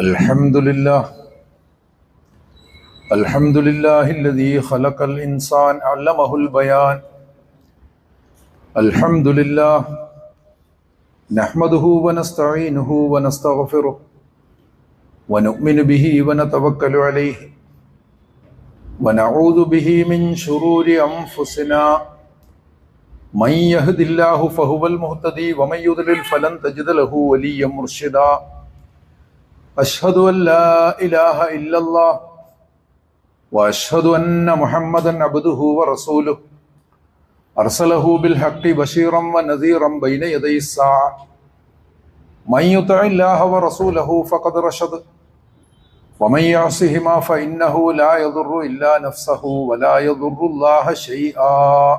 الحمد لله الحمد لله الذي خلق الإنسان علمه البيان الحمد لله نحمده ونستعينه ونستغفره ونؤمن به ونتوكل عليه ونعوذ به من شرور أنفسنا من يهد الله فهو المهتدي ومن يضلل فلن تجد له وليا مرشدا أشهد أن لا إله إلا الله وأشهد أن محمدا عبده ورسوله أرسله بالحق بشيرا ونذيرا بين يدي الساعة من يطع الله ورسوله فقد رشد ومن يعصهما فإنه لا يضر إلا نفسه ولا يضر الله شيئا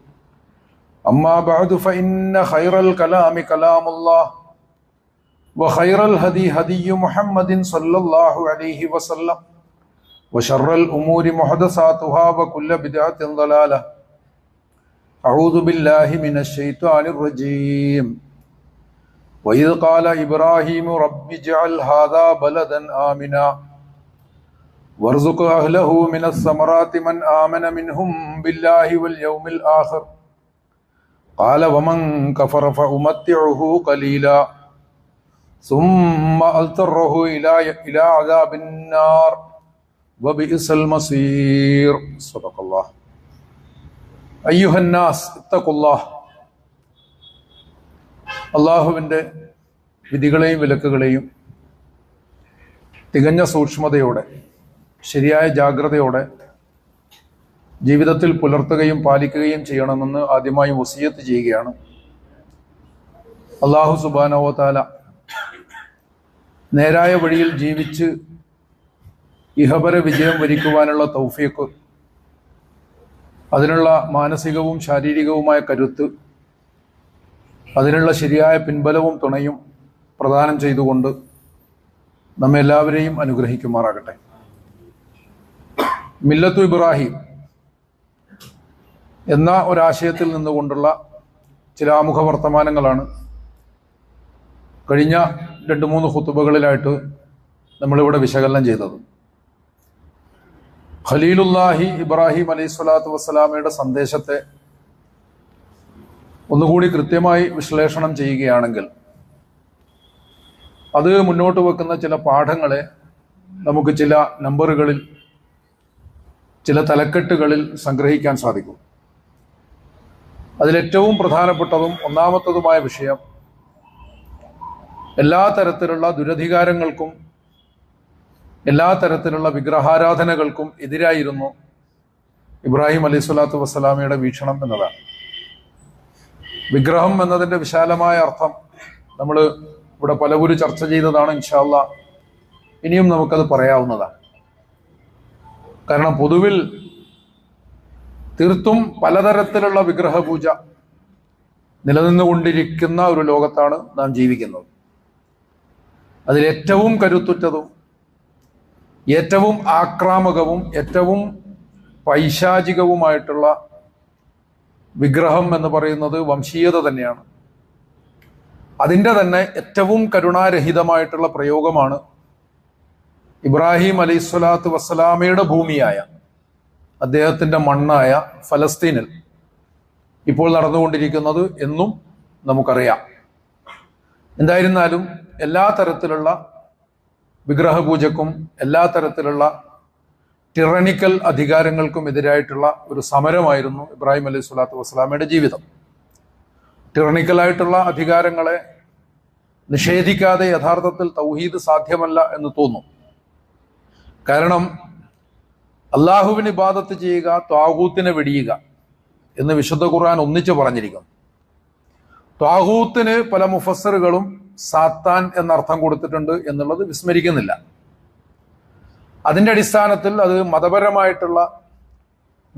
أما بعد فإن خير الكلام كلام الله وخير الهدي هدي محمد صلى الله عليه وسلم وشر الأمور محدثاتها وكل بدعة ضلالة أعوذ بالله من الشيطان الرجيم وإذ قال إبراهيم رب اجعل هذا بلدا آمنا وارزق أهله من الثمرات من آمن منهم بالله واليوم الآخر قال ومن كفر فأمتعه قليلا ثم أضطره إلى إلى عذاب النار وبئس المصير صدق الله أيها الناس اتقوا الله അള്ളാഹുവിൻ്റെ വിധികളെയും വിലക്കുകളെയും തികഞ്ഞ സൂക്ഷ്മതയോടെ ശരിയായ ജാഗ്രതയോടെ ജീവിതത്തിൽ പുലർത്തുകയും പാലിക്കുകയും ചെയ്യണമെന്ന് ആദ്യമായി വസീയത്ത് ചെയ്യുകയാണ്. അള്ളാഹു സുബാനോ താല നേരായ വഴിയിൽ ജീവിച്ച് ഇഹപര വിജയം വരിക്കുവാനുള്ള തൗഫീഖ് അതിനുള്ള മാനസികവും ശാരീരികവുമായ കരുത്ത് അതിനുള്ള ശരിയായ പിൻബലവും തുണയും പ്രദാനം ചെയ്തുകൊണ്ട് നമ്മെല്ലാവരെയും അനുഗ്രഹിക്കുമാറാകട്ടെ. മില്ലത്തു ഇബ്രാഹിം എന്ന ഒരാശയത്തിൽ നിന്നുകൊണ്ടുള്ള ചില ആമുഖ വർത്തമാനങ്ങളാണ് കഴിഞ്ഞ രണ്ട് മൂന്ന് ഹുത്തുബകളിലായിട്ട് നമ്മളിവിടെ വിശകലനം ചെയ്തത്. ഖലീലുല്ലാഹി ഇബ്രാഹിം അലൈഹി സ്വലാത്തു വസ്സലാമയുടെ സന്ദേശത്തെ ഒന്നുകൂടി കൃത്യമായി വിശ്ലേഷണം ചെയ്യുകയാണെങ്കിൽ അത് മുന്നോട്ട് വെക്കുന്ന ചില പാഠങ്ങളെ നമുക്ക് ചില നമ്പറുകളിൽ ചില തലക്കെട്ടുകളിൽ സംഗ്രഹിക്കാൻ സാധിക്കും. അതിലേറ്റവും പ്രധാനപ്പെട്ടതും ഒന്നാമത്തതുമായ വിഷയം എല്ലാ തരത്തിലുള്ള ദുരധികാരങ്ങൾക്കും എല്ലാ തരത്തിലുള്ള വിഗ്രഹാരാധനകൾക്കും എതിരായിരുന്നു ഇബ്രാഹിം അലൈഹി സ്വലാത്തു വസ്സലാമയുടെ വീക്ഷണം എന്നതാണ്. വിഗ്രഹം എന്നതിന്റെ വിശാലമായ അർത്ഥം നമ്മൾ ഇവിടെ പലവരും ചർച്ച ചെയ്തതാണ് ഇൻഷാല്ല ഇനിയും നമുക്കത് പറയാവുന്നതാണ്. കാരണം പൊതുവിൽ തീർത്തും പലതരത്തിലുള്ള വിഗ്രഹപൂജ നിലനിന്നുകൊണ്ടിരിക്കുന്ന ഒരു ലോകത്താണ് നാം ജീവിക്കുന്നത്. അതിലേറ്റവും കരുത്തുറ്റതും ഏറ്റവും ആക്രാമകവും ഏറ്റവും പൈശാചികവുമായിട്ടുള്ള വിഗ്രഹം എന്ന് പറയുന്നത് വംശീയത തന്നെയാണ്. അതിന്റെ തന്നെ ഏറ്റവും കരുണാരഹിതമായിട്ടുള്ള പ്രയോഗമാണ് ഇബ്രാഹിം അലൈഹി സ്വലാത്തു വസ്സലാമയുടെ ഭൂമിയായ അദ്ദേഹത്തിന്റെ മണ്ണായ ഫലസ്തീനിൽ ഇപ്പോൾ നടന്നുകൊണ്ടിരിക്കുന്നത് എന്നും നമുക്കറിയാം. എന്തായിരുന്നാലും എല്ലാ തരത്തിലുള്ള വിഗ്രഹപൂജക്കും എല്ലാ തരത്തിലുള്ള ടിറണിക്കൽ അധികാരങ്ങൾക്കും എതിരായിട്ടുള്ള ഒരു സമരമായിരുന്നു ഇബ്രാഹിം അലൈഹി സ്വലാത്തു വസ്സലാമയുടെ ജീവിതം. ടിറണിക്കലായിട്ടുള്ള അധികാരങ്ങളെ നിഷേധിക്കാതെ യഥാർത്ഥത്തിൽ തൗഹീദ് സാധ്യമല്ല എന്ന് തോന്നും. കാരണം അള്ളാഹുവിന് ഇബാദത്ത് ചെയ്യുക ത്വാഹൂത്തിനെ വെടിയുക എന്ന് വിശുദ്ധ ഖുർആൻ ഒന്നിച്ചു പറഞ്ഞിരിക്കുന്നു. ത്വാഹൂത്തിന് പല മുഫസറുകളും സാത്താൻ എന്നർത്ഥം കൊടുത്തിട്ടുണ്ട് എന്നുള്ളത് വിസ്മരിക്കുന്നില്ല. അതിന്റെ അടിസ്ഥാനത്തിൽ അത് മതപരമായിട്ടുള്ള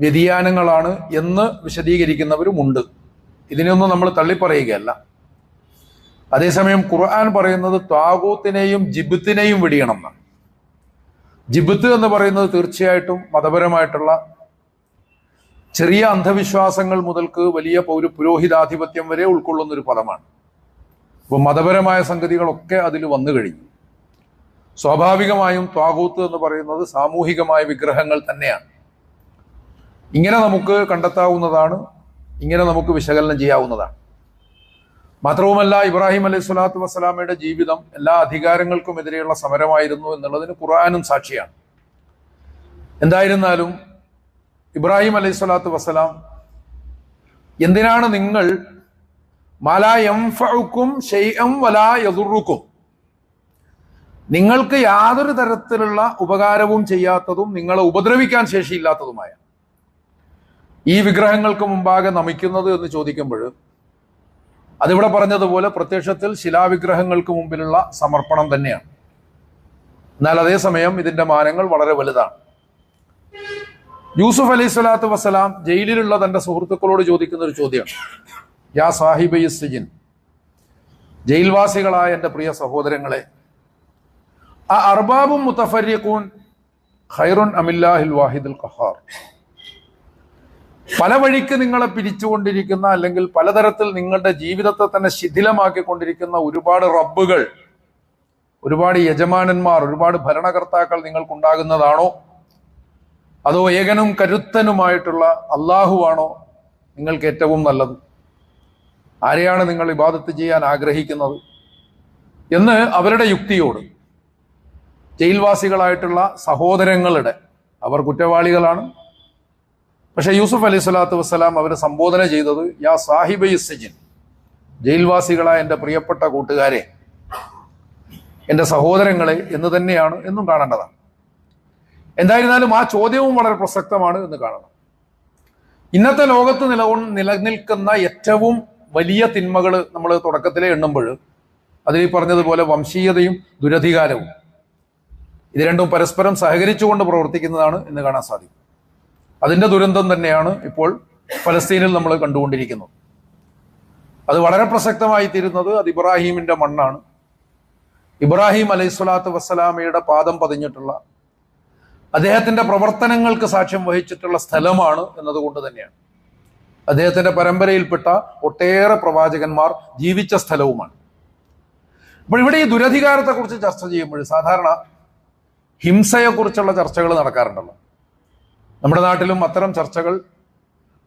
വ്യതിയാനങ്ങളാണ് എന്ന് വിശദീകരിക്കുന്നവരുമുണ്ട്. ഇതിനെയൊന്നും നമ്മൾ തള്ളിപ്പറയുകയല്ല. അതേസമയം ഖുർആൻ പറയുന്നത് ത്വാകൂത്തിനെയും ജിബുത്തിനെയും വെടിയണം എന്നാണ്. ജിബിത്ത് എന്ന് പറയുന്നത് തീർച്ചയായിട്ടും മതപരമായിട്ടുള്ള ചെറിയ അന്ധവിശ്വാസങ്ങൾ മുതൽക്ക് വലിയ പൗര പുരോഹിതാധിപത്യം വരെ ഉൾക്കൊള്ളുന്ന ഒരു പദമാണ്. അപ്പോൾ മതപരമായ സംഗതികളൊക്കെ അതിൽ വന്നു കഴിഞ്ഞു. സ്വാഭാവികമായും ത്വാകൂത്ത് എന്ന് പറയുന്നത് സാമൂഹികമായ വിഗ്രഹങ്ങൾ തന്നെയാണ്. ഇങ്ങനെ നമുക്ക് കണ്ടെത്താവുന്നതാണ് ഇങ്ങനെ നമുക്ക് വിശകലനം ചെയ്യാവുന്നതാണ്. മാത്രവുമല്ല ഇബ്രാഹിം അലൈഹി സ്വലാത്തു വസ്സലാമയുടെ ജീവിതം എല്ലാ അധികാരങ്ങൾക്കും എതിരെയുള്ള സമരമായിരുന്നു എന്നുള്ളതിന് ഖുർആാനും സാക്ഷിയാണ്. എന്തായിരുന്നാലും ഇബ്രാഹിം അലൈഹി സ്വലാത്തു വസ്സലാം എന്തിനാണ് നിങ്ങൾ മാലാ ഷെയ്യം വലാ നിങ്ങൾക്ക് യാതൊരു തരത്തിലുള്ള ഉപകാരവും ചെയ്യാത്തതും നിങ്ങളെ ഉപദ്രവിക്കാൻ ശേഷിയില്ലാത്തതുമായ ഈ വിഗ്രഹങ്ങൾക്ക് മുമ്പാകെ നമിക്കുന്നത് എന്ന് ചോദിക്കുമ്പോൾ അതിവിടെ പറഞ്ഞതുപോലെ പ്രത്യക്ഷത്തിൽ ശിലാവിഗ്രഹങ്ങൾക്ക് മുമ്പിലുള്ള സമർപ്പണം തന്നെയാണ്. എന്നാൽ അതേസമയം ഇതിന്റെ മാനങ്ങൾ വളരെ വലുതാണ്. യൂസുഫ് അലൈഹി സ്വലാത്തു വസ്സലാം ജയിലിലുള്ള തന്റെ സുഹൃത്തുക്കളോട് ചോദിക്കുന്ന ഒരു ചോദ്യമാണ്. യാ സാഹിബ് സിജിൻ ജയിൽവാസികളായ എന്റെ പ്രിയ സഹോദരങ്ങളെ ആ അർബാബും മുത്തഫരിയക്കൂൻ ഖൈറുൻ അമില്ലാഹിൽ വാഹിദുൽ ഖഹാർ. പല വഴിക്ക് നിങ്ങളെ പിരിച്ചുകൊണ്ടിരിക്കുന്ന അല്ലെങ്കിൽ പലതരത്തിൽ നിങ്ങളുടെ ജീവിതത്തെ തന്നെ ശിഥിലമാക്കിക്കൊണ്ടിരിക്കുന്ന ഒരുപാട് റബ്ബുകൾ ഒരുപാട് യജമാനന്മാർ ഒരുപാട് ഭരണകർത്താക്കൾ നിങ്ങൾക്കുണ്ടാകുന്നതാണോ? അതോ ഏകനും കരുത്തനുമായിട്ടുള്ള അള്ളാഹുവാണോ നിങ്ങൾക്ക് ഏറ്റവും നല്ലത്? ആരെയാണ് നിങ്ങൾ ഇബാദത്ത് ചെയ്യാൻ ആഗ്രഹിക്കുന്നത്? എന്ന് അവരുടെ യുക്തിയോട് ജയിൽവാസികളായിട്ടുള്ള സഹോദരങ്ങളുടെ അവർ കുറ്റവാളികളാണ് പക്ഷെ യൂസുഫ് അലൈഹി സ്വലാത്തു വസ്സലാം അവർ സംബോധന ചെയ്തത് യാ സാഹിബ സജിൻ ജയിൽവാസികളായ എന്റെ പ്രിയപ്പെട്ട കൂട്ടുകാരെ എന്റെ സഹോദരങ്ങളെ എന്ന് തന്നെയാണ് എന്നും കാണേണ്ടതാണ്. എന്തായിരുന്നാലും ആ ചോദ്യവും വളരെ പ്രസക്തമാണ് എന്ന് കാണണം. ഇന്നത്തെ ലോകത്ത് നില നിലനിൽക്കുന്ന ഏറ്റവും വലിയ തിന്മകൾ നമ്മൾ തുടക്കത്തിലെ എണ്ണുമ്പോൾ അതിൽ പറഞ്ഞതുപോലെ വംശീയതയും ദുരധികാരവും ഇത് രണ്ടും പരസ്പരം സഹകരിച്ചുകൊണ്ട് പ്രവർത്തിക്കുന്നതാണ് എന്ന് കാണാൻ സാധിക്കും. അതിന്റെ ദുരന്തം തന്നെയാണ് ഇപ്പോൾ ഫലസ്തീനിൽ നമ്മൾ കണ്ടുകൊണ്ടിരിക്കുന്നത്. അത് വളരെ പ്രസക്തമായി തീരുന്നത് അത് ഇബ്രാഹീമിന്റെ മണ്ണാണ്. ഇബ്രാഹിം അലൈഹി സ്വലാത്തു വസ്സലാമയുടെ പാദം പതിഞ്ഞിട്ടുള്ള അദ്ദേഹത്തിന്റെ പ്രവർത്തനങ്ങൾക്ക് സാക്ഷ്യം വഹിച്ചിട്ടുള്ള സ്ഥലമാണ് എന്നതുകൊണ്ട് തന്നെയാണ്. അദ്ദേഹത്തിന്റെ പരമ്പരയിൽപ്പെട്ട ഒട്ടേറെ പ്രവാചകന്മാർ ജീവിച്ച സ്ഥലവുമാണ്. അപ്പോൾ ഇവിടെ ഈ ദുരധികാരത്തെക്കുറിച്ച് ചർച്ച ചെയ്യുമ്പോൾ സാധാരണ ഹിംസയെക്കുറിച്ചുള്ള ചർച്ചകൾ നടക്കാറുണ്ടല്ലോ. നമ്മുടെ നാട്ടിലും അത്തരം ചർച്ചകൾ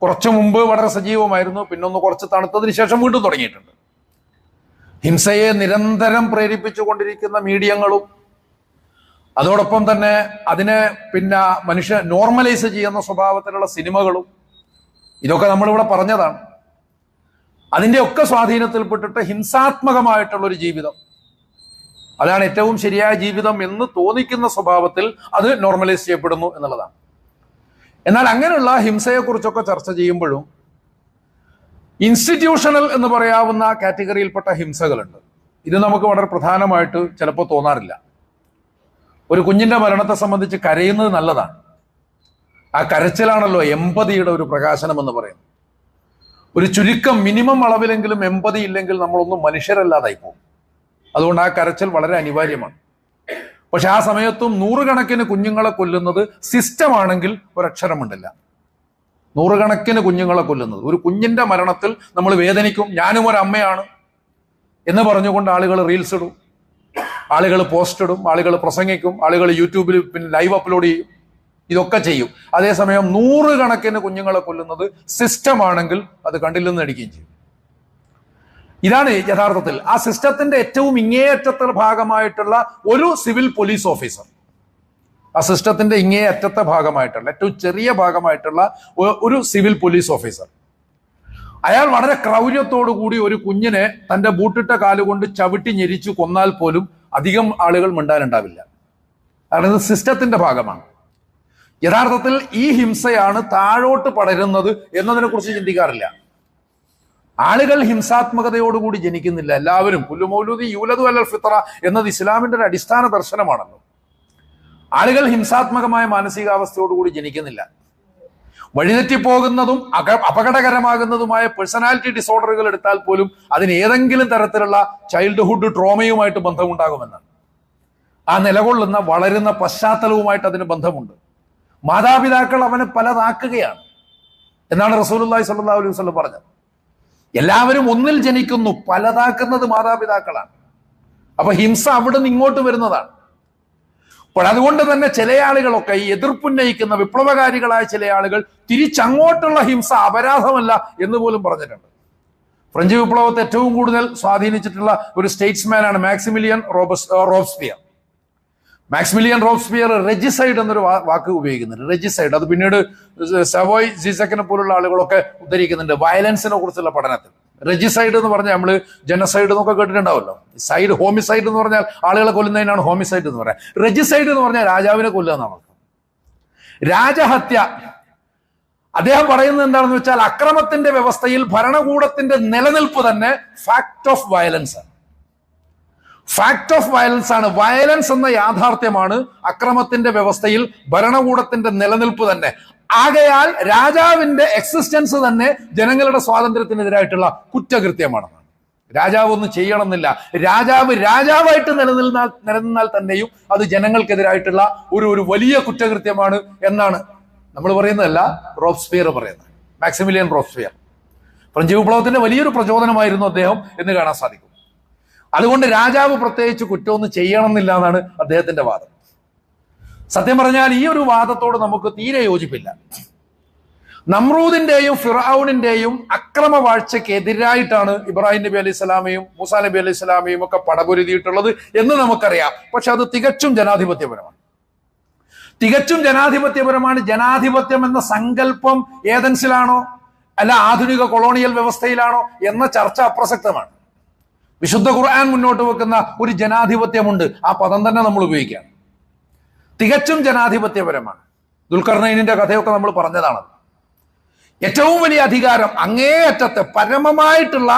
കുറച്ചു മുമ്പ് വളരെ സജീവമായിരുന്നു. പിന്നൊന്ന് കുറച്ച് തണുത്തതിന് ശേഷം വീണ്ടും തുടങ്ങിയിട്ടുണ്ട്. ഹിംസയെ നിരന്തരം പ്രേരിപ്പിച്ചുകൊണ്ടിരിക്കുന്ന മീഡിയങ്ങളും അതോടൊപ്പം തന്നെ അതിനെ പിന്നെ മനുഷ്യ നോർമലൈസ് ചെയ്യുന്ന സ്വഭാവത്തിലുള്ള സിനിമകളും ഇതൊക്കെ നമ്മളിവിടെ പറഞ്ഞതാണ്. അതിന്റെ ഒക്കെ സ്വാധീനത്തിൽപ്പെട്ടിട്ട് ഹിംസാത്മകമായിട്ടുള്ള ഒരു ജീവിതം. അതാണ് ഏറ്റവും ശരിയായ ജീവിതം എന്ന് തോന്നിക്കുന്ന സ്വഭാവത്തിൽ അത് നോർമലൈസ് ചെയ്യപ്പെടുന്നു എന്നുള്ളതാണ്. എന്നാൽ അങ്ങനെയുള്ള ഹിംസയെക്കുറിച്ചൊക്കെ ചർച്ച ചെയ്യുമ്പോഴും ഇൻസ്റ്റിറ്റ്യൂഷണൽ എന്ന് പറയാവുന്ന കാറ്റഗറിയിൽപ്പെട്ട ഹിംസകളുണ്ട്. ഇത് നമുക്ക് വളരെ പ്രധാനമായിട്ട് ചിലപ്പോൾ തോന്നാറില്ല. ഒരു കുഞ്ഞിന്റെ മരണത്തെ സംബന്ധിച്ച് കരയുന്നത് നല്ലതാണ്. ആ കരച്ചിലാണല്ലോ എമ്പതിയുടെ ഒരു പ്രകാശനം എന്ന് പറയുന്നത്. ഒരു ചുരുക്കം മിനിമം അളവിലെങ്കിലും എമ്പതി ഇല്ലെങ്കിൽ നമ്മളൊന്നും മനുഷ്യരല്ലാതായി പോകും. അതുകൊണ്ട് ആ കരച്ചിൽ വളരെ അനിവാര്യമാണ്. പക്ഷെ ആ സമയത്തും നൂറുകണക്കിന് കുഞ്ഞുങ്ങളെ കൊല്ലുന്നത് സിസ്റ്റം ആണെങ്കിൽ ഒരക്ഷരമുണ്ടില്ല. നൂറുകണക്കിന് കുഞ്ഞുങ്ങളെ കൊല്ലുന്നത്. ഒരു കുഞ്ഞിന്റെ മരണത്തിൽ നമ്മൾ വേദനിക്കും. ഞാനും ഒരു അമ്മയാണ് എന്ന് പറഞ്ഞുകൊണ്ട് ആളുകൾ റീൽസ് ഇടും. ആളുകൾ പോസ്റ്റ് ഇടും. ആളുകൾ പ്രസംഗിക്കും. ആളുകൾ യൂട്യൂബിൽ പിന്നെ ലൈവ് അപ്ലോഡ് ചെയ്യും. ഇതൊക്കെ ചെയ്യും. അതേസമയം നൂറുകണക്കിന് കുഞ്ഞുങ്ങളെ കൊല്ലുന്നത് സിസ്റ്റം ആണെങ്കിൽ അത് കണ്ടില്ലെന്ന് അടിക്കുകയും ചെയ്യും. ഇതാണ് യഥാർത്ഥത്തിൽ. ആ സിസ്റ്റത്തിന്റെ ഏറ്റവും ഇങ്ങേയറ്റത്തെ ഭാഗമായിട്ടുള്ള ഒരു സിവിൽ പോലീസ് ഓഫീസർ. ആ സിസ്റ്റത്തിന്റെ ഇങ്ങേയറ്റത്തെ ഭാഗമായിട്ടുള്ള ഏറ്റവും ചെറിയ ഭാഗമായിട്ടുള്ള ഒരു സിവിൽ പോലീസ് ഓഫീസർ. അയാൾ വളരെ ക്രൗര്യത്തോടു കൂടി ഒരു കുഞ്ഞിനെ തന്റെ ബൂട്ടിട്ട കാലുകൊണ്ട് ചവിട്ടി ഞെരിച്ചു കൊന്നാൽ പോലും അധികം ആളുകൾ മിണ്ടാനുണ്ടാവില്ല. കാരണം ഇത് സിസ്റ്റത്തിന്റെ ഭാഗമാണ്. യഥാർത്ഥത്തിൽ ഈ ഹിംസയാണ് താഴോട്ട് പടരുന്നത് എന്നതിനെ കുറിച്ച് ചിന്തിക്കാറില്ല. ആളുകൾ ഹിംസാത്മകതയോടുകൂടി ജനിക്കുന്നില്ല. എല്ലാവരും പുല്ലുമൗലൂദി യൂലതു അല്ലൽ ഫിത്ര എന്നത് ഇസ്ലാമിന്റെ ഒരു അടിസ്ഥാന ദർശനമാണല്ലോ. ആളുകൾ ഹിംസാത്മകമായ മാനസികാവസ്ഥയോടുകൂടി ജനിക്കുന്നില്ല. വഴിതെറ്റിപ്പോകുന്നതും അക അപകടകരമാകുന്നതുമായ പേഴ്സണാലിറ്റി ഡിസോർഡറുകൾ എടുത്താൽ പോലും അതിന് ഏതെങ്കിലും തരത്തിലുള്ള ചൈൽഡ്ഹുഡ് ട്രോമയുമായിട്ട് ബന്ധമുണ്ടാകുമെന്നാണ്. ആ നിലകൊള്ളുന്ന വളരുന്ന പശ്ചാത്തലവുമായിട്ട് അതിന് ബന്ധമുണ്ട്. മാതാപിതാക്കൾ അവനെ പലതാക്കുകയാണ്. എന്നാണ് റസൂലുള്ളാഹി സ്വല്ലല്ലാഹു അലൈഹി വസ്ലം പറഞ്ഞത്. എല്ലാവരും ഒന്നിൽ ജനിക്കുന്നു പലതാക്കുന്നത് മാതാപിതാക്കളാണ്. അപ്പൊ ഹിംസ അവിടെ നിന്ന് ഇങ്ങോട്ട് വരുന്നതാണ്. അപ്പോൾ അതുകൊണ്ട് തന്നെ ചില ആളുകളൊക്കെ ഈ എതിർപ്പുന്നയിക്കുന്ന വിപ്ലവകാരികളായ ചില ആളുകൾ തിരിച്ചങ്ങോട്ടുള്ള ഹിംസ അപരാധമല്ല എന്ന് പോലും പറഞ്ഞിട്ടുണ്ട്. ഫ്രഞ്ച് വിപ്ലവത്തെ ഏറ്റവും കൂടുതൽ സ്വാധീനിച്ചിട്ടുള്ള ഒരു സ്റ്റേറ്റ്സ്മാനാണ് Maximilien റോബസ് Robespierre. Maximilien Robespierre regicide എന്നൊരു വാക്ക് ഉപയോഗിക്കുന്നുണ്ട്. റെജിസൈഡ്. അത് പിന്നീട് സവോയ് ജിസക്കിനെ പോലുള്ള ആളുകളൊക്കെ ഉദ്ധരിക്കുന്നുണ്ട്. വയലൻസിനെ കുറിച്ചുള്ള പഠനത്തിൽ. റെജിസൈഡ് എന്ന് പറഞ്ഞാൽ നമ്മൾ ജനസൈഡ് എന്നൊക്കെ കേട്ടിട്ടുണ്ടാവല്ലോ സൈഡ് ഹോമിസൈഡ് എന്ന് പറഞ്ഞാൽ ആളുകളെ കൊല്ലുന്നതിനാണ് ഹോമിസൈഡ് എന്ന് പറയാം റെജിസൈഡ് എന്ന് പറഞ്ഞാൽ രാജാവിനെ കൊല്ലുക എന്നാണ്. രാജഹത്യ. അദ്ദേഹം പറയുന്നത് എന്താണെന്ന് വെച്ചാൽ അക്രമത്തിന്റെ വ്യവസ്ഥയിൽ ഭരണകൂടത്തിന്റെ നിലനിൽപ്പ് തന്നെ ഫാക്ട് ഓഫ് വയലൻസ് ആണ്. ഫാക്ട് ഓഫ് വയലൻസ് ആണ്. വയലൻസ് എന്ന യാഥാർത്ഥ്യമാണ് അക്രമത്തിന്റെ വ്യവസ്ഥയിൽ ഭരണകൂടത്തിന്റെ നിലനിൽപ്പ് തന്നെ. ആകയാൽ രാജാവിന്റെ എക്സിസ്റ്റൻസ് തന്നെ ജനങ്ങളുടെ സ്വാതന്ത്ര്യത്തിനെതിരായിട്ടുള്ള കുറ്റകൃത്യമാണ് രാജാവ് ഒന്നും ചെയ്യണമെന്നില്ല. രാജാവ് രാജാവായിട്ട് നിലനിന്നാൽ നിലനിന്നാൽ തന്നെയും അത് ജനങ്ങൾക്കെതിരായിട്ടുള്ള ഒരു ഒരു വലിയ കുറ്റകൃത്യമാണ് എന്നാണ് നമ്മൾ പറയുന്നതല്ല റോബ്സ്പിയർ പറയുന്നത്. മാക്സിമിലിയൻ റോബ്സ്പിയർ ഫ്രഞ്ച് വിപ്ലവത്തിന്റെ വലിയൊരു പ്രചോദനമായിരുന്നു അദ്ദേഹം എന്ന് കാണാൻ സാധിക്കും. അതുകൊണ്ട് രാജാവ് പ്രത്യേകിച്ച് കുറ്റമൊന്നും ചെയ്യണമെന്നില്ല എന്നാണ് അദ്ദേഹത്തിന്റെ വാദം. സത്യം പറഞ്ഞാൽ ഈ ഒരു വാദത്തോട് നമുക്ക് തീരെ യോജിപ്പില്ല. നമ്രൂദിന്റെയും ഫിറൌണിന്റെയും അക്രമ വാഴ്ചയ്ക്ക് എതിരായിട്ടാണ് ഇബ്രാഹിം നബി അലൈഹി സ്വലാമയും മൂസാ നബി അലൈഹി സ്വലാമയും ഒക്കെ പടപൊരുതിയിട്ടുള്ളത് എന്ന് നമുക്കറിയാം. പക്ഷെ അത് തികച്ചും ജനാധിപത്യപരമാണ്. തികച്ചും ജനാധിപത്യപരമാണ്. ജനാധിപത്യം എന്ന സങ്കല്പം ഏതൻസിലാണോ അല്ല ആധുനിക കൊളോണിയൽ വ്യവസ്ഥയിലാണോ? എന്ന ചർച്ച അപ്രസക്തമാണ്. വിശുദ്ധ ഖുർആൻ മുന്നോട്ട് വെക്കുന്ന ഒരു ജനാധിപത്യമുണ്ട്. ആ പദം തന്നെ നമ്മൾ ഉപയോഗിക്കാം. തികച്ചും ജനാധിപത്യപരമാണ്. ദുൽഖർണൈനിന്റെ കഥയൊക്കെ നമ്മൾ പറഞ്ഞതാണ്. ഏറ്റവും വലിയ അധികാരം അങ്ങേയറ്റത്തെ പരമമായിട്ടുള്ള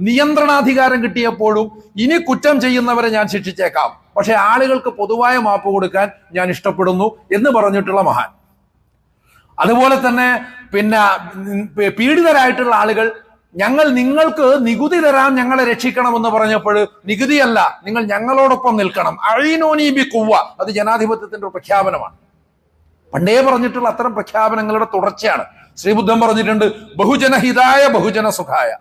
നിയന്ത്രണാധികാരം കിട്ടിയപ്പോഴും ഇനി കുറ്റം ചെയ്യുന്നവരെ ഞാൻ ശിക്ഷിച്ചേക്കാം. പക്ഷെ ആളുകൾക്ക് പൊതുവായ മാപ്പ് കൊടുക്കാൻ ഞാൻ ഇഷ്ടപ്പെടുന്നു എന്ന് പറഞ്ഞിട്ടുള്ള മഹാൻ. അതുപോലെ തന്നെ പിന്നെ പീഡിതരായിട്ടുള്ള ആളുകൾ ഞങ്ങൾ നിങ്ങൾക്ക് നികുതി തരാൻ ഞങ്ങളെ രക്ഷിക്കണമെന്ന് പറഞ്ഞപ്പോൾ നികുതിയല്ല നിങ്ങൾ ഞങ്ങളോടൊപ്പം നിൽക്കണം. അഴീനോനി ബി കുവ്വ. അത് ജനാധിപത്യത്തിന്റെ പ്രഖ്യാപനമാണ്. പണ്ടേ പറഞ്ഞിട്ടുള്ള അത്തരം പ്രഖ്യാപനങ്ങളുടെ തുടർച്ചയാണ്. ശ്രീബുദ്ധൻ പറഞ്ഞിട്ടുണ്ട് ബഹുജനഹിതായ ബഹുജന സുഖായ.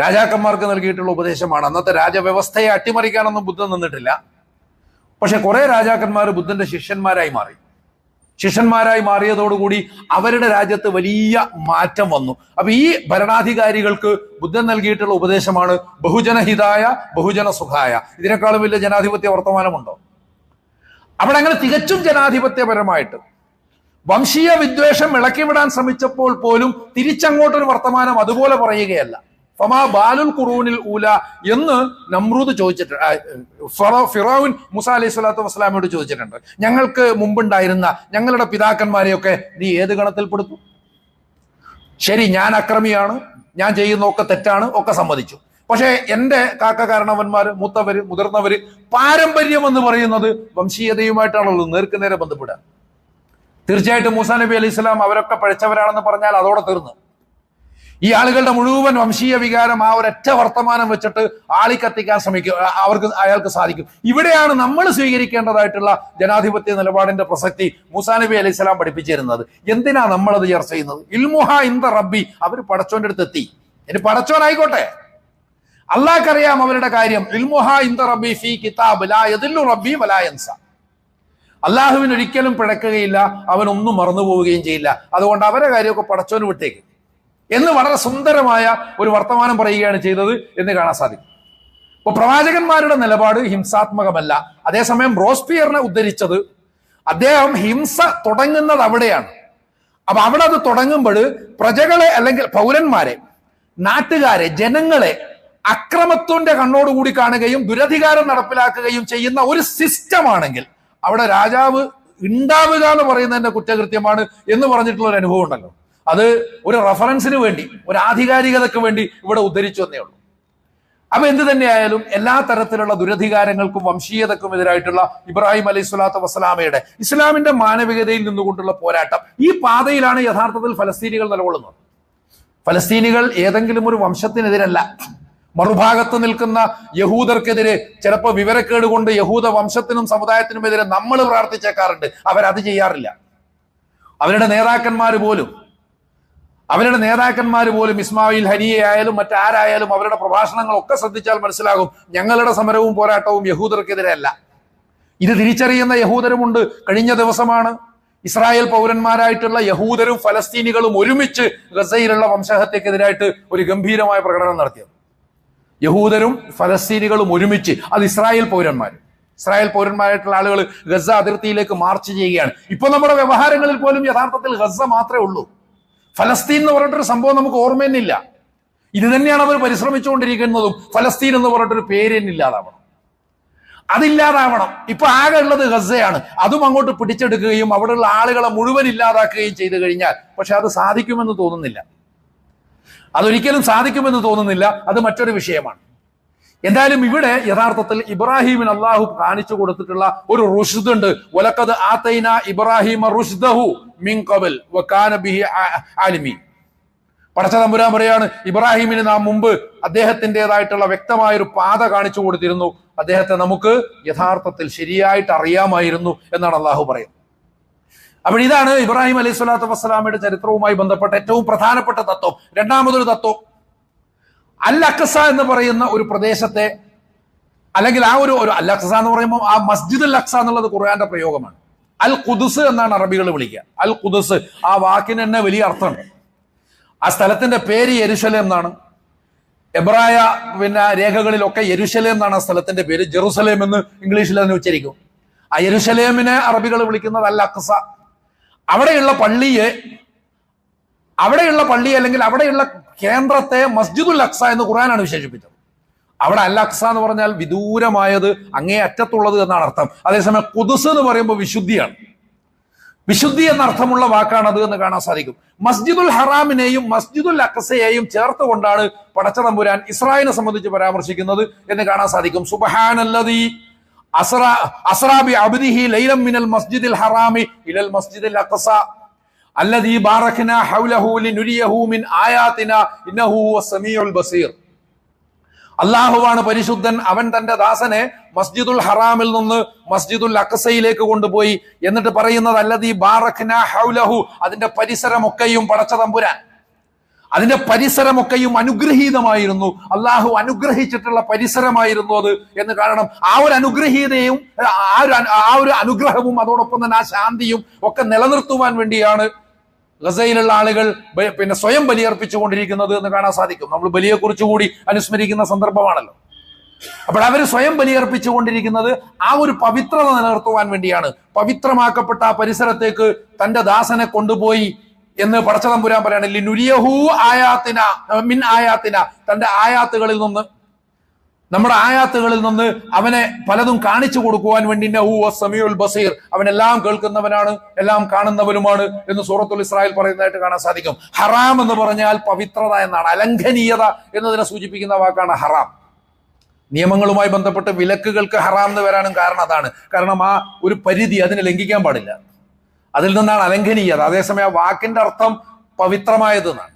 രാജാക്കന്മാർക്ക് നൽകിയിട്ടുള്ള ഉപദേശമാണ്. അന്നത്തെ രാജവ്യവസ്ഥയെ അട്ടിമറിക്കാനൊന്നും ബുദ്ധൻ നിന്നിട്ടില്ല. പക്ഷെ കുറെ രാജാക്കന്മാർ ബുദ്ധന്റെ ശിഷ്യന്മാരായി മാറി. ശിഷ്യന്മാരായി മാറിയതോടുകൂടി അവരുടെ രാജ്യത്ത് വലിയ മാറ്റം വന്നു. അപ്പൊ ഈ ഭരണാധികാരികൾക്ക് ബുദ്ധൻ നൽകിയിട്ടുള്ള ഉപദേശമാണ് ബഹുജനഹിതായ ബഹുജന സുഖായ ഇതിനേക്കാളും വലിയ ജനാധിപത്യ വർത്തമാനമുണ്ടോ? അവിടെ അങ്ങനെ തികച്ചും ജനാധിപത്യപരമായിട്ട് വംശീയ വിദ്വേഷം ഇളക്കിവിടാൻ ശ്രമിച്ചപ്പോൾ പോലും തിരിച്ചങ്ങോട്ടൊരു വർത്തമാനം അതുപോലെ പറയുകയല്ല. ഫമാ ബാലുൽ ഖുറൂനിൽ ഊല എന്ന് നമ്രൂദ് ചോദിച്ചിട്ടുണ്ട് ഫിറോവിൻ മുസ അലൈഹി സ്വലാത്തു വസ്സലാമയോട് ചോദിച്ചിട്ടുണ്ട്. ഞങ്ങൾക്ക് മുമ്പുണ്ടായിരുന്ന ഞങ്ങളുടെ പിതാക്കന്മാരെയൊക്കെ നീ ഏത് ഗണത്തിൽപ്പെടുത്തു? ശരി ഞാൻ അക്രമിയാണ് ഞാൻ ചെയ്യുന്നൊക്കെ തെറ്റാണ് ഒക്കെ സമ്മതിച്ചു. പക്ഷേ എന്റെ കാക്ക കാരണവന്മാര് മൂത്തവര് മുതിർന്നവര് പാരമ്പര്യം എന്ന് പറയുന്നത് വംശീയതയുമായിട്ടാണുള്ളത് നേർക്ക് നേരെ ബന്ധപ്പെടുക. തീർച്ചയായിട്ടും മൂസാ നബി അലൈഹി സ്വലാം അവരൊക്കെ പഴച്ചവരാണെന്ന് പറഞ്ഞാൽ അതോടെ തീർന്നു. ഈ ആളുകളുടെ മുഴുവൻ വംശീയ വികാരം ആ ഒരൊറ്റ വർത്തമാനം വെച്ചിട്ട് ആളി കത്തിക്കാൻ ശ്രമിക്കും അവർക്ക് അയാൾക്ക് സാധിക്കും. ഇവിടെയാണ് നമ്മൾ സ്വീകരിക്കേണ്ടതായിട്ടുള്ള ജനാധിപത്യ നിലപാടിന്റെ പ്രസക്തി മൂസാ നബി അലൈഹി സ്വലാം പഠിപ്പിച്ചിരുന്നത്. എന്തിനാ നമ്മളത് ചർച്ച ചെയ്യുന്നത്? ഇൽമുഹ ഇന്ത റബ്ബി. അവർ പടച്ചോന്റെ അടുത്ത് എത്തി. ഇനി പടച്ചോനായിക്കോട്ടെ അള്ളാഹ്ക്കറിയാം അവരുടെ കാര്യം. ഇൽമുഹ ഇന്ത റബ്ബി ഫി കിതാബ് ലാ യദില്ലു റബ്ബി വലാ യൻസ. അള്ളാഹുവിന് ഒരിക്കലും പിഴക്കുകയില്ല അവൻ ഒന്നും മറന്നു പോവുകയും ചെയ്യില്ല. അതുകൊണ്ട് അവരെ കാര്യമൊക്കെ പടച്ചോന് വിട്ടേക്ക്. എന്ന് വളരെ സുന്ദരമായ ഒരു വർത്തമാനം പറയുകയാണ് ചെയ്തത് എന്ന് കാണാൻ സാധിക്കും. അപ്പൊ പ്രവാചകന്മാരുടെ നിലപാട് ഹിംസാത്മകമല്ല. അതേസമയം റോസ്പിയറിനെ ഉദ്ധരിച്ചത് അദ്ദേഹം ഹിംസ തുടങ്ങുന്നത് അവിടെയാണ്. അപ്പൊ അവിടെ അത് തുടങ്ങുമ്പോൾ പ്രജകളെ അല്ലെങ്കിൽ പൗരന്മാരെ നാട്ടുകാരെ ജനങ്ങളെ അക്രമത്തിന്റെ കണ്ണോടുകൂടി കാണുകയും ദുരധികാരം നടപ്പിലാക്കുകയും ചെയ്യുന്ന ഒരു സിസ്റ്റമാണെങ്കിൽ അവിടെ രാജാവ് ഉണ്ടാവുക എന്ന് പറയുന്നതിന്റെ കുറ്റകൃത്യമാണ് എന്ന് പറഞ്ഞിട്ടുള്ള ഒരു അനുഭവം ഉണ്ടല്ലോ. അത് ഒരു റഫറൻസിന് വേണ്ടി ഒരു ആധികാരികതയ്ക്ക് വേണ്ടി ഇവിടെ ഉദ്ധരിച്ചു എന്നേ ഉള്ളൂ. അപ്പൊ എന്ത് തന്നെയായാലും എല്ലാ തരത്തിലുള്ള ദുരധികാരങ്ങൾക്കും വംശീയതക്കും എതിരായിട്ടുള്ള ഇബ്രാഹിം അലൈഹി സ്വലാത്തു വസ്സലാമയുടെ ഇസ്ലാമിന്റെ മാനവികതയിൽ നിന്നുകൊണ്ടുള്ള പോരാട്ടം ഈ പാതയിലാണ് യഥാർത്ഥത്തിൽ ഫലസ്തീനികൾ നിലകൊള്ളുന്നത്. ഫലസ്തീനികൾ ഏതെങ്കിലും ഒരു വംശത്തിനെതിരല്ല. മറുഭാഗത്ത് നിൽക്കുന്ന യഹൂദർക്കെതിരെ ചിലപ്പോൾ വിവരക്കേട് കൊണ്ട് യഹൂദ വംശത്തിനും സമുദായത്തിനുമെതിരെ നമ്മൾ പ്രാർത്ഥിച്ചേക്കാറുണ്ട്. അവരത് ചെയ്യാറില്ല. അവരുടെ നേതാക്കന്മാർ പോലും അവരുടെ നേതാക്കന്മാർ പോലും ഇസ്മായിൽ ഹനിയെ ആയാലും മറ്റാരായാലും അവരുടെ പ്രഭാഷണങ്ങളൊക്കെ ശ്രദ്ധിച്ചാൽ മനസ്സിലാകും ഞങ്ങളുടെ സമരവും പോരാട്ടവും യഹൂദർക്കെതിരെയല്ല ഇത് തിരിച്ചറിയുന്ന യഹൂദരുമുണ്ട്. കഴിഞ്ഞ ദിവസമാണ് ഇസ്രായേൽ പൗരന്മാരായിട്ടുള്ള യഹൂദരും ഫലസ്തീനികളും ഒരുമിച്ച് ഗസയിലുള്ള വംശഹത്യക്കെതിരായിട്ട് ഒരു ഗംഭീരമായ പ്രകടനം നടത്തിയത്. യഹൂദരും ഫലസ്തീനികളും ഒരുമിച്ച് അത് ഇസ്രായേൽ പൗരന്മാർ ഇസ്രായേൽ പൗരന്മാരായിട്ടുള്ള ആളുകൾ ഗസ അതിർത്തിയിലേക്ക് മാർച്ച് ചെയ്യുകയാണ്. ഇപ്പൊ നമ്മുടെ വ്യവഹാരങ്ങളിൽ പോലും യഥാർത്ഥത്തിൽ ഗസ മാത്രമേ ഉള്ളൂ. ഫലസ്തീൻ എന്ന് പറഞ്ഞിട്ടൊരു സംഭവം നമുക്ക് ഓർമ്മ തന്നെയില്ല ഇത് തന്നെയാണ് അവർ പരിശ്രമിച്ചുകൊണ്ടിരിക്കുന്നതും. ഫലസ്തീൻ എന്ന് പറഞ്ഞിട്ടൊരു പേര് തന്നെ ഇല്ലാതാവണം. അതില്ലാതാവണം. ഇപ്പൊ ആകെ ഉള്ളത് ഗസയാണ്. അതും അങ്ങോട്ട് പിടിച്ചെടുക്കുകയും അവിടെയുള്ള ആളുകളെ മുഴുവൻ ഇല്ലാതാക്കുകയും ചെയ്തു കഴിഞ്ഞാൽ പക്ഷെ അത് സാധിക്കുമെന്ന് തോന്നുന്നില്ല. അതൊരിക്കലും സാധിക്കുമെന്ന് തോന്നുന്നില്ല. അത് മറ്റൊരു വിഷയമാണ്. എന്തായാലും ഇവിടെ യഥാർത്ഥത്തിൽ ഇബ്രാഹിമിന് അള്ളാഹു കാണിച്ചു കൊടുത്തിട്ടുള്ള ഒരു റുഷ്ദ് ഉണ്ട് ഒലക്കത് ആത്തൈന ഇബ്രാഹിം റുഷ്ദഹു മിൻ ഖബൽ വകാന ബിഹി ആ- ആലിമീൻ പടച്ച തമ്പുരാൻ പറയാണ് ഇബ്രാഹിമിന് നാം മുമ്പ് അദ്ദേഹത്തിന്റെതായിട്ടുള്ള വ്യക്തമായ ഒരു പാത കാണിച്ചു കൊടുത്തിരുന്നു. അദ്ദേഹത്തെ നമുക്ക് യഥാർത്ഥത്തിൽ ശരിയായിട്ട് അറിയാമായിരുന്നു എന്നാണ് അള്ളാഹു പറയുന്നത്. അപ്പോൾ ഇതാണ് ഇബ്രാഹിം അലൈഹി സ്വലാത്തു വസ്സലാമയുടെ ചരിത്രവുമായി ബന്ധപ്പെട്ട ഏറ്റവും പ്രധാനപ്പെട്ട തത്വം. രണ്ടാമതൊരു തത്വം അൽ എന്ന് പറയുന്ന ഒരു പ്രദേശത്തെ അല്ലെങ്കിൽ ആ ഒരു ഒരു അൽ അക്സ എന്ന് പറയുമ്പോൾ ആ മസ്ജിദ് അൽ അക്സ എന്നുള്ളത് ഖുർആന്റെ പ്രയോഗമാണ്. അൽ ഖുദുസ് എന്നാണ് അറബികൾ വിളിക്കുക. അൽ ഖുദുസ് ആ വാക്കിന് തന്നെ വലിയ അർത്ഥമുണ്ട് ആ സ്ഥലത്തിന്റെ പേര് യെരുശലേം എന്നാണ്. എബ്രായ പിന്നെ രേഖകളിലൊക്കെ യെരുശലേം എന്നാണ് ആ സ്ഥലത്തിന്റെ പേര്. ജെറുസലേം എന്ന് ഇംഗ്ലീഷിൽ അതിനെ ഉച്ചരിക്കും. ആ യെരുശലേമിനെ അറബികൾ വിളിക്കുന്നത് അൽ അക്സ അവിടെയുള്ള പള്ളിയെ അവിടെയുള്ള പള്ളി അല്ലെങ്കിൽ അവിടെയുള്ള കേന്ദ്രത്തെ മസ്ജിദുൽ അക്സ എന്ന് ഖുറാനാണ് വിശേഷിപ്പിച്ചത്. അവിടെ അൽ അക്സ എന്ന് പറഞ്ഞാൽ വിദൂരമായത് അങ്ങേ അറ്റത്തുള്ളത് എന്നാണ് അർത്ഥം. അതേസമയം കുതുസ് എന്ന് പറയുമ്പോൾ വിശുദ്ധിയാണ്. വിശുദ്ധി എന്ന അർത്ഥമുള്ള വാക്കാണ് എന്ന് കാണാൻ സാധിക്കും. മസ്ജിദുൽ ഹറാമിനെയും മസ്ജിദുൽ അക്സയെയും ചേർത്തുകൊണ്ടാണ് പടച്ച തമ്പുരാൻ ഇസ്രായേലിനെ സംബന്ധിച്ച് പരാമർശിക്കുന്നത് എന്ന് കാണാൻ സാധിക്കും. സുബഹാനല്ലതി അസ്റ അസ്റാബി അബ്ദിഹി ലൈലം മിനൽ മസ്ജിദിൽ ഹറാമി ഇലൽ മസ്ജിദിൽ അഖ്സ ഹൗലഹു ലിനുരിയഹു മിൻ ഇന്നഹു ബസീർ. അള്ളാഹുവാണ് പരിശുദ്ധൻ അവൻ തന്റെ ദാസനെ മസ്ജിദുൽ ഹറാമിൽ നിന്ന് മസ്ജിദുൽ അക്സയിലേക്ക് കൊണ്ടുപോയി. എന്നിട്ട് പറയുന്നത് അല്ലതീ ബാറഖ്ന ഹൗലഹു അതിന്റെ പരിസരമൊക്കെയും പടച്ച തമ്പുരാൻ. അതിന്റെ പരിസരമൊക്കെയും അനുഗ്രഹീതമായിരുന്നു. അള്ളാഹു അനുഗ്രഹിച്ചിട്ടുള്ള പരിസരമായിരുന്നു അത് എന്ന് കാരണം ആ ഒരു അനുഗ്രഹീതയും ആ ഒരു ആ ഒരു അനുഗ്രഹവും അതോടൊപ്പം തന്നെ ആ ശാന്തിയും ഒക്കെ നിലനിർത്തുവാൻ വേണ്ടിയാണ് ഗസയിലുള്ള ആളുകൾ പിന്നെ സ്വയം ബലിയർപ്പിച്ചു കൊണ്ടിരിക്കുന്നത് എന്ന് കാണാൻ സാധിക്കും. നമ്മൾ ബലിയെക്കുറിച്ച് കൂടി അനുസ്മരിക്കുന്ന സന്ദർഭമാണല്ലോ. അപ്പോൾ അവർ സ്വയം ബലിയർപ്പിച്ചു കൊണ്ടിരിക്കുന്നത് ആ ഒരു പവിത്രത നിലനിർത്തുവാൻ വേണ്ടിയാണ്. പവിത്രമാക്കപ്പെട്ട ആ പരിസരത്തേക്ക് തന്റെ ദാസനെ കൊണ്ടുപോയി എന്ന് പടച്ചതമ്പുരാൻ പറയാണ് ലിനുരിയഹു ആയാത്തിന മിൻ ആയാത്തിന. തന്റെ ആയാത്തുകളിൽ നിന്ന് നമ്മുടെ ആയാത്തുകളിൽ നിന്ന് അവനെ പലതും കാണിച്ചു കൊടുക്കുവാൻ വേണ്ടി സമീഉൽ ബസീർ. അവനെല്ലാം കേൾക്കുന്നവനാണ് എല്ലാം കാണുന്നവനുമാണ് എന്ന് സൂറത്തുൽ ഇസ്രായേൽ പറയുന്നതായിട്ട് കാണാൻ സാധിക്കും. ഹറാം എന്ന് പറഞ്ഞാൽ പവിത്രത എന്നാണ് അലംഘനീയത എന്നതിനെ സൂചിപ്പിക്കുന്ന വാക്കാണ് ഹറാം. നിയമങ്ങളുമായി ബന്ധപ്പെട്ട് വിലക്കുകൾക്ക് ഹറാം എന്ന് വരാനും കാരണം അതാണ്. കാരണം ആ ഒരു പരിധി അതിനെ ലംഘിക്കാൻ പാടില്ല. അതിൽ നിന്നാണ് അലംഘനീയത. അതേസമയം ആ വാക്കിന്റെ അർത്ഥം പവിത്രമായത് എന്നാണ് അപ്പൊ ആ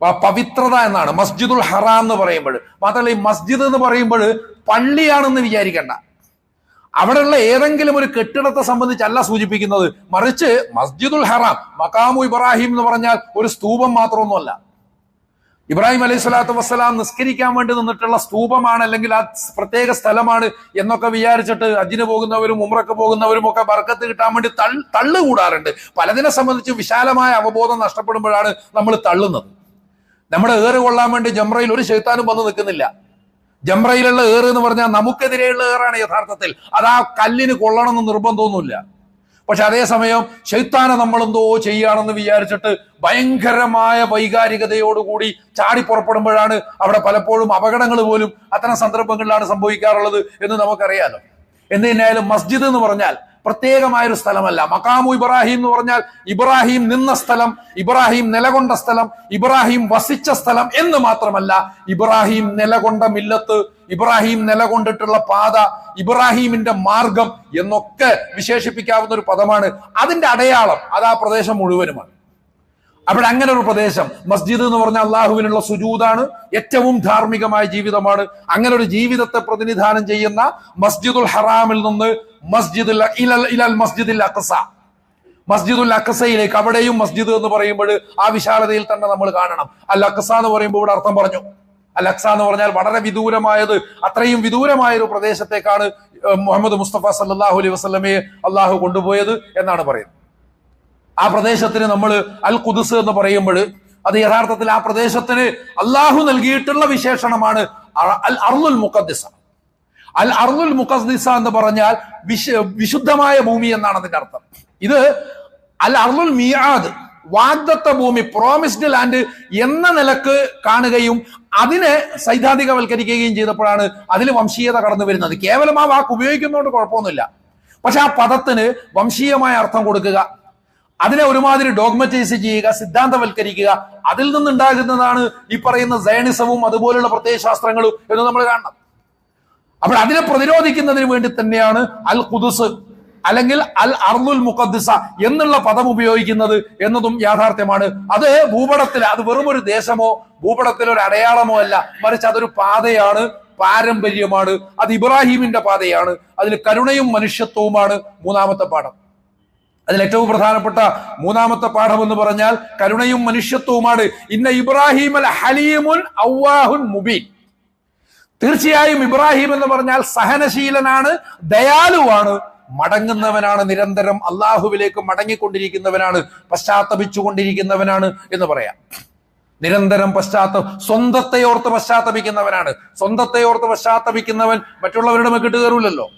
പവിത്രത എന്നാണ്. മസ്ജിദുൽ ഹറാം എന്ന് പറയുമ്പോൾ. മാത്രമല്ല ഈ മസ്ജിദ് എന്ന് പറയുമ്പോൾ പള്ളിയാണെന്ന് വിചാരിക്കണ്ട. അവിടെയുള്ള ഏതെങ്കിലും ഒരു കെട്ടിടത്തെ സംബന്ധിച്ചല്ല സൂചിപ്പിക്കുന്നത്. മറിച്ച് മസ്ജിദുൽ ഹറാം മക്കാമു ഇബ്രാഹിം എന്ന് പറഞ്ഞാൽ ഒരു സ്തൂപം മാത്രമൊന്നുമല്ല. ഇബ്രാഹിം അലൈഹി സ്വലാത്തു വസ്സലാം നിസ്കരിക്കാൻ വേണ്ടി നിന്നിട്ടുള്ള സ്തൂപമാണ് അല്ലെങ്കിൽ ആ പ്രത്യേക സ്ഥലമാണ് എന്നൊക്കെ വിചാരിച്ചിട്ട് അജിന് പോകുന്നവരും ഉമ്രക്ക് പോകുന്നവരും ഒക്കെ ബർക്കത്ത് കിട്ടാൻ വേണ്ടി തള്ളു കൂടാറുണ്ട്. പലതിനെ സംബന്ധിച്ച് വിശാലമായ അവബോധം നഷ്ടപ്പെടുമ്പോഴാണ് നമ്മൾ തള്ളുന്നത്. നമ്മുടെ ഏറ് കൊള്ളാൻ വേണ്ടി ജംറയിൽ ഒരു ശൈത്താനും വന്ന് നിൽക്കുന്നില്ല. ജംറയിലുള്ള ഏറ് എന്ന് പറഞ്ഞാൽ നമുക്കെതിരെയുള്ള ഏറാണ് യഥാർത്ഥത്തിൽ. അത് ആ കല്ലിന് കൊള്ളണമെന്ന് നിർബന്ധമൊന്നുമില്ല. പക്ഷെ അതേസമയം ശൈത്താനെ നമ്മളെന്തോ ചെയ്യുകയാണെന്ന് വിചാരിച്ചിട്ട് ഭയങ്കരമായ വൈകാരികതയോടുകൂടി ചാടി പുറപ്പെടുമ്പോഴാണ് അവിടെ പലപ്പോഴും അപകടങ്ങൾ പോലും അത്തരം സന്ദർഭങ്ങളിലാണ് സംഭവിക്കാറുള്ളത് എന്ന് നമുക്കറിയാലോ. എന്ത് തന്നെയായാലും മസ്ജിദ് എന്ന് പറഞ്ഞാൽ പ്രത്യേകമായ ഒരു സ്ഥലമല്ല. മക്കാമു ഇബ്രാഹിം എന്ന് പറഞ്ഞാൽ ഇബ്രാഹിം നിന്ന സ്ഥലം ഇബ്രാഹിം നിലകൊണ്ട സ്ഥലം ഇബ്രാഹിം വസിച്ച സ്ഥലം എന്ന് മാത്രമല്ല ഇബ്രാഹിം നിലകൊണ്ട മില്ലത്ത് ഇബ്രാഹിം നിലകൊണ്ടിട്ടുള്ള പാത ഇബ്രാഹിമിന്റെ മാർഗം എന്നൊക്കെ വിശേഷിപ്പിക്കാവുന്ന ഒരു പദമാണ്. അതിന്റെ അടയാളം അത് ആ പ്രദേശം മുഴുവനുമാണ്. അപ്പോൾ അങ്ങനെ ഒരു പ്രദേശം. മസ്ജിദ് എന്ന് പറഞ്ഞാൽ അള്ളാഹുവിനുള്ള സുജൂതാണ് ഏറ്റവും ധാർമ്മികമായ ജീവിതമാണ്. അങ്ങനെ ഒരു ജീവിതത്തെ പ്രതിനിധാനം ചെയ്യുന്ന മസ്ജിദുൽ ഹറാമിൽ നിന്ന് മസ്ജിദുൽ അക്കസ മസ്ജിദുൽ അഖസ മസ്ജിദുൽ അക്കസയിലേക്ക് അവിടെയും മസ്ജിദ് എന്ന് പറയുമ്പോൾ ആ വിശാലതയിൽ തന്നെ നമ്മൾ കാണണം. അൽ അക്കസ എന്ന് പറയുമ്പോൾ ഇവിടെ അർത്ഥം പറഞ്ഞു. അൽ അക്സ എന്ന് പറഞ്ഞാൽ വളരെ വിദൂരമായത് അത്രയും വിദൂരമായ ഒരു പ്രദേശത്തേക്കാണ് മുഹമ്മദ് മുസ്തഫ സല്ലാഹു അലൈഹി വസ്ലമയെ അള്ളാഹു കൊണ്ടുപോയത് എന്നാണ് പറയുന്നത്. ആ പ്രദേശത്തിന് നമ്മൾ അൽ കുദുസ് എന്ന് പറയുമ്പോൾ അത് യഥാർത്ഥത്തിൽ ആ പ്രദേശത്തിന് അള്ളാഹു നൽകിയിട്ടുള്ള വിശേഷണമാണ് അൽ അർലുൽ മുഖദ്ദിസ. അൽ അർലുൽ മുഖദ്ദിസ എന്ന് പറഞ്ഞാൽ വിശ വിശുദ്ധമായ ഭൂമി എന്നാണ് അതിന്റെ അർത്ഥം. ഇത് അൽ അർലുൽ മിയാദ് വാഗ്ദത്ത ഭൂമി പ്രോമിസ്ഡ് ലാൻഡ് എന്ന നിലയ്ക്ക് കാണുകയും അതിനെ സൈദ്ധാന്തികവൽക്കരിക്കുകയും ചെയ്തപ്പോഴാണ് അതിൽ വംശീയത കടന്നു വരുന്നത്. കേവലം ആ വാക്ക് ഉപയോഗിക്കുന്നതുകൊണ്ട് കുഴപ്പമൊന്നുമില്ല. പക്ഷെ ആ പദത്തിന് വംശീയമായ അർത്ഥം കൊടുക്കുക. അതിനെ ഒരുമാതിരി ഡോഗ്മറ്റൈസ് ചെയ്യുക സിദ്ധാന്തവൽക്കരിക്കുക. അതിൽ നിന്നുണ്ടാകുന്നതാണ് ഈ പറയുന്ന സയണിസവും അതുപോലുള്ള പ്രത്യയശാസ്ത്രങ്ങളും എന്ന് നമ്മൾ കാണണം. അപ്പോൾ അതിനെ പ്രതിരോധിക്കുന്നതിന് വേണ്ടി തന്നെയാണ് അൽ ഖുദുസ് അല്ലെങ്കിൽ അൽ അർദുൽ മുഖദ്ദിസ എന്നുള്ള പദം ഉപയോഗിക്കുന്നത് എന്നതും യാഥാർത്ഥ്യമാണ്. അത് ഭൂപടത്തിൽ അത് വെറും ഒരു ദേശമോ ഭൂപടത്തിൽ ഒരു അടയാളമോ അല്ല. മറിച്ച് അതൊരു പാതയാണ് പാരമ്പര്യമാണ്. അത് ഇബ്രാഹിമിന്റെ പാതയാണ്. അതിൽ കരുണയും മനുഷ്യത്വവുമാണ് മൂന്നാമത്തെ പാഠം. അതിൽ ഏറ്റവും പ്രധാനപ്പെട്ട മൂന്നാമത്തെ പാഠം എന്ന് പറഞ്ഞാൽ കരുണയും മനുഷ്യത്വവുമാണ്. ഇന്ന ഇബ്രാഹിം അൽ ഹലീമുൻ ഔവാഹുൻ മുബീൻ. തീർച്ചയായും ഇബ്രാഹിം എന്ന് പറഞ്ഞാൽ സഹനശീലനാണ് ദയാലുവാണ് മടങ്ങുന്നവനാണ് നിരന്തരം അള്ളാഹുവിലേക്ക് മടങ്ങിക്കൊണ്ടിരിക്കുന്നവനാണ് പശ്ചാത്തപിച്ചുകൊണ്ടിരിക്കുന്നവനാണ് എന്ന് പറയാം. നിരന്തരം പശ്ചാത്ത സ്വന്തത്തെ ഓർത്ത് പശ്ചാത്തപിക്കുന്നവനാണ്. സ്വന്തത്തെ ഓർത്ത് പശ്ചാത്തപിക്കുന്നവൻ മറ്റുള്ളവരുടെ മെക്കിട്ട് കയറൂലല്ലോ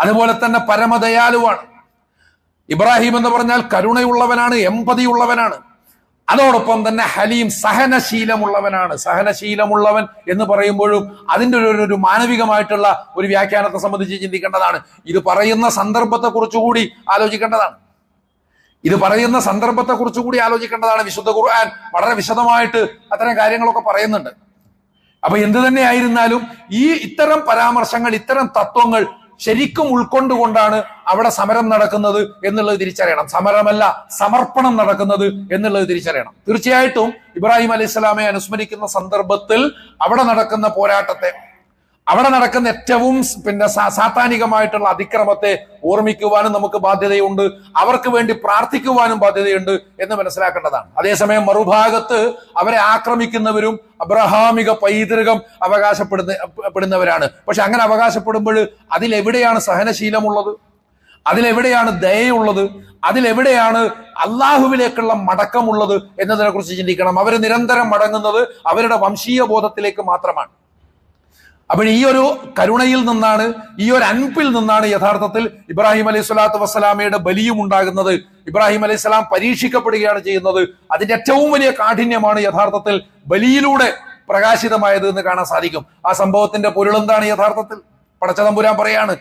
അതുപോലെ തന്നെ പരമദയാലുവാണ്. ഇബ്രാഹിം എന്ന് പറഞ്ഞാൽ കരുണയുള്ളവനാണ് എമ്പതി ഉള്ളവനാണ് അതോടൊപ്പം തന്നെ ഹലീം സഹനശീലമുള്ളവനാണ്. സഹനശീലമുള്ളവൻ എന്ന് പറയുമ്പോഴും അതിന്റെ ഒരു ഒരു മാനവികമായിട്ടുള്ള ഒരു വ്യാഖ്യാനത്തെ സംബന്ധിച്ച് ചിന്തിക്കേണ്ടതാണ്. ഇത് പറയുന്ന സന്ദർഭത്തെ കുറിച്ചുകൂടി ആലോചിക്കേണ്ടതാണ്. ഇത് പറയുന്ന സന്ദർഭത്തെ കുറിച്ചുകൂടി ആലോചിക്കേണ്ടതാണ് വിശുദ്ധ ഖുർആൻ. വളരെ വിശദമായിട്ട് അത്തരം കാര്യങ്ങളൊക്കെ പറയുന്നുണ്ട്. അപ്പൊ എന്ത് തന്നെ ആയിരുന്നാലും ഈ ഇത്തരം പരാമർശങ്ങൾ ഇത്തരം തത്വങ്ങൾ ശരിക്കും ഉൾക്കൊണ്ടുകൊണ്ടാണ് അവിടെ സമരം നടക്കുന്നത് എന്നുള്ളത് തിരിച്ചറിയണം. സമരമല്ല സമർപ്പണം നടക്കുന്നത് എന്നുള്ളത് തിരിച്ചറിയണം. തീർച്ചയായിട്ടും ഇബ്രാഹിം അലൈഹി സ്വലാമെ അനുസ്മരിക്കുന്ന സന്ദർഭത്തിൽ അവിടെ നടക്കുന്ന പോരാട്ടത്തെ അവിടെ നടക്കുന്ന ഏറ്റവും പിന്നെ സാത്താനികമായിട്ടുള്ള അതിക്രമത്തെ ഓർമ്മിക്കുവാനും നമുക്ക് ബാധ്യതയുണ്ട്. അവർക്ക് വേണ്ടി പ്രാർത്ഥിക്കുവാനും ബാധ്യതയുണ്ട് എന്ന് മനസ്സിലാക്കേണ്ടതാണ്. അതേസമയം മറുഭാഗത്ത് അവരെ ആക്രമിക്കുന്നവരും അബ്രഹാമിക പൈതൃകം അവകാശപ്പെടുന്ന പെടുന്നവരാണ്. പക്ഷെ അങ്ങനെ അവകാശപ്പെടുമ്പോൾ അതിലെവിടെയാണ് സഹനശീലമുള്ളത്? അതിലെവിടെയാണ് ദയുള്ളത് അതിലെവിടെയാണ് അള്ളാഹുവിലേക്കുള്ള മടക്കമുള്ളത് എന്നതിനെ കുറിച്ച് ചിന്തിക്കണം. അവർ നിരന്തരം മടങ്ങുന്നത് അവരുടെ വംശീയ ബോധത്തിലേക്ക് മാത്രമാണ്. അപ്പോൾ ഈ ഒരു കരുണയിൽ നിന്നാണ് ഈ ഒരു അൻപിൽ നിന്നാണ് യഥാർത്ഥത്തിൽ ഇബ്രാഹിം അലൈഹി സ്വലാത്തു വസ്സലാമയുടെ ബലിയും ഉണ്ടാകുന്നത്. ഇബ്രാഹിം അലൈഹി സ്വലാം പരീക്ഷിക്കപ്പെടുകയാണ് ചെയ്യുന്നത്. അതിന്റെ ഏറ്റവും വലിയ കാഠിന്യമാണ് യഥാർത്ഥത്തിൽ ബലിയിലൂടെ പ്രകാശിതമായത് എന്ന് കാണാൻ സാധിക്കും. ആ സംഭവത്തിന്റെ പൊരുളെന്താണ് യഥാർത്ഥത്തിൽ? പടച്ചതമ്പുരാൻ പറയാണ്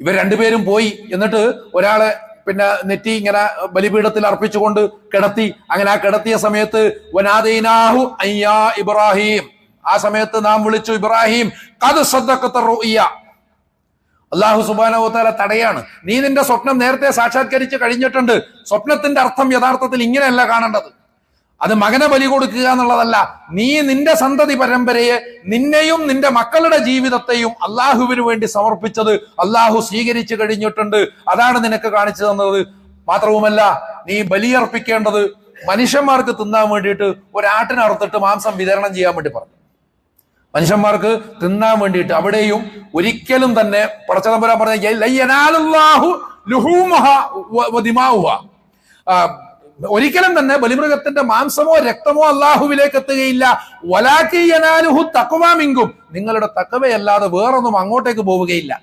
ഇവർ രണ്ടുപേരും പോയി എന്നിട്ട് ഒരാളെ പിന്നെ നെറ്റി ഇങ്ങനെ ബലിപീഠത്തിൽ അർപ്പിച്ചുകൊണ്ട് കിടത്തി അങ്ങനെ ആ കിടത്തിയ സമയത്ത് വനാദീനാഹു അയ്യാ ഇബ്രാഹിം ആ സമയത്ത് നാം വിളിച്ചു ഇബ്രാഹിം കത് സദ്ദഖത്ത റോയ്യ അള്ളാഹു സുബാനോത്താല തടയാണ്. നീ നിന്റെ സ്വപ്നം നേരത്തെ സാക്ഷാത്കരിച്ച് കഴിഞ്ഞിട്ടുണ്ട്. സ്വപ്നത്തിന്റെ അർത്ഥം യഥാർത്ഥത്തിൽ ഇങ്ങനെയല്ല കാണേണ്ടത്. അത് മകനെ ബലി കൊടുക്കുക എന്നുള്ളതല്ല. നീ നിന്റെ സന്തതി പരമ്പരയെ നിന്നെയും നിന്റെ മക്കളുടെ ജീവിതത്തെയും അള്ളാഹുവിന് വേണ്ടി സമർപ്പിച്ചത് അള്ളാഹു സ്വീകരിച്ചു കഴിഞ്ഞിട്ടുണ്ട്. അതാണ് നിനക്ക് കാണിച്ചു തന്നത്. മാത്രവുമല്ല നീ ബലിയർപ്പിക്കേണ്ടത് മനുഷ്യന്മാർക്ക് തിന്നാൻ വേണ്ടിയിട്ട് ഒരാട്ടിനറുത്തിട്ട് മാംസം വിതരണം ചെയ്യാൻ വേണ്ടി പറഞ്ഞു. മനുഷ്യന്മാർക്ക് തിന്നാൻ വേണ്ടിയിട്ട് അവിടെയും ഒരിക്കലും തന്നെ പടച്ചതമ്പുരാൻ പറഞ്ഞ ഒരിക്കലും തന്നെ ബലിമൃഗത്തിന്റെ മാംസമോ രക്തമോ അള്ളാഹുവിലേക്ക് എത്തുകയില്ല. വലാക്കിയനാലുഹു തക്വാമിങ്കും നിങ്ങളുടെ തക്കവയല്ലാതെ വേറൊന്നും അങ്ങോട്ടേക്ക് പോവുകയില്ല.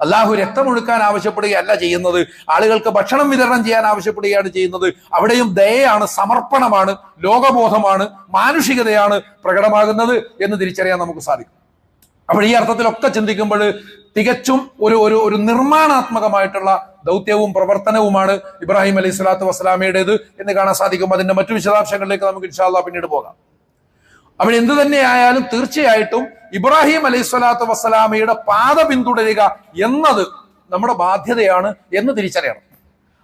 അള്ളാഹു രക്തമൊഴുക്കാൻ ആവശ്യപ്പെടുകയല്ല ചെയ്യുന്നത്. ആളുകൾക്ക് ഭക്ഷണം വിതരണം ചെയ്യാൻ ആവശ്യപ്പെടുകയാണ് ചെയ്യുന്നത്. അവിടെയും ദയയാണ് സമർപ്പണമാണ് ലോകബോധമാണ് മാനുഷികതയാണ് പ്രകടമാകുന്നത് എന്ന് തിരിച്ചറിയാൻ നമുക്ക് സാധിക്കും. അപ്പോൾ ഈ അർത്ഥത്തിലൊക്കെ ചിന്തിക്കുമ്പോൾ തികച്ചും ഒരു ഒരു ഒരു നിർമ്മാണാത്മകമായിട്ടുള്ള ദൗത്യവും പ്രവർത്തനവുമാണ് ഇബ്രാഹിം അലൈഹി സ്വലാത്തു വസ്സലാമയുടേത് എന്ന് കാണാൻ സാധിക്കും. അതിന്റെ മറ്റു വിശദാംശങ്ങളിലേക്ക് നമുക്ക് ഇൻഷാല്ല പിന്നീട് പോകാം. അവിടെ എന്തു തന്നെയായാലും തീർച്ചയായിട്ടും ഇബ്രാഹിം അലൈഹി സ്വലാത്തു വസ്സലാമയുടെ പാത പിന്തുടരുക എന്നത് നമ്മുടെ ബാധ്യതയാണ് എന്ന് തിരിച്ചറിയണം.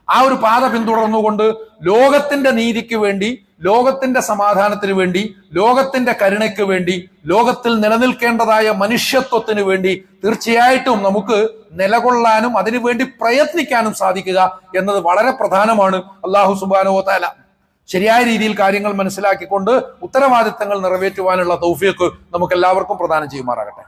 ആ ഒരു പാത പിന്തുടർന്നുകൊണ്ട് ലോകത്തിന്റെ നീതിക്ക് വേണ്ടി ലോകത്തിന്റെ സമാധാനത്തിന് വേണ്ടി ലോകത്തിന്റെ കരുണയ്ക്ക് വേണ്ടി ലോകത്തിൽ നിലനിൽക്കേണ്ടതായ മനുഷ്യത്വത്തിന് വേണ്ടി തീർച്ചയായിട്ടും നമുക്ക് നിലകൊള്ളാനും അതിനുവേണ്ടി പ്രയത്നിക്കാനും സാധിക്കുക എന്നത് വളരെ പ്രധാനമാണ്. അള്ളാഹു സുബാനോ താല ശരിയായ രീതിയിൽ കാര്യങ്ങൾ മനസ്സിലാക്കിക്കൊണ്ട് ഉത്തരവാദിത്തങ്ങൾ നിറവേറ്റുവാനുള്ള തൗഫീഖ് നമുക്ക് എല്ലാവർക്കും പ്രദാനം ചെയ്യുമാറാകട്ടെ.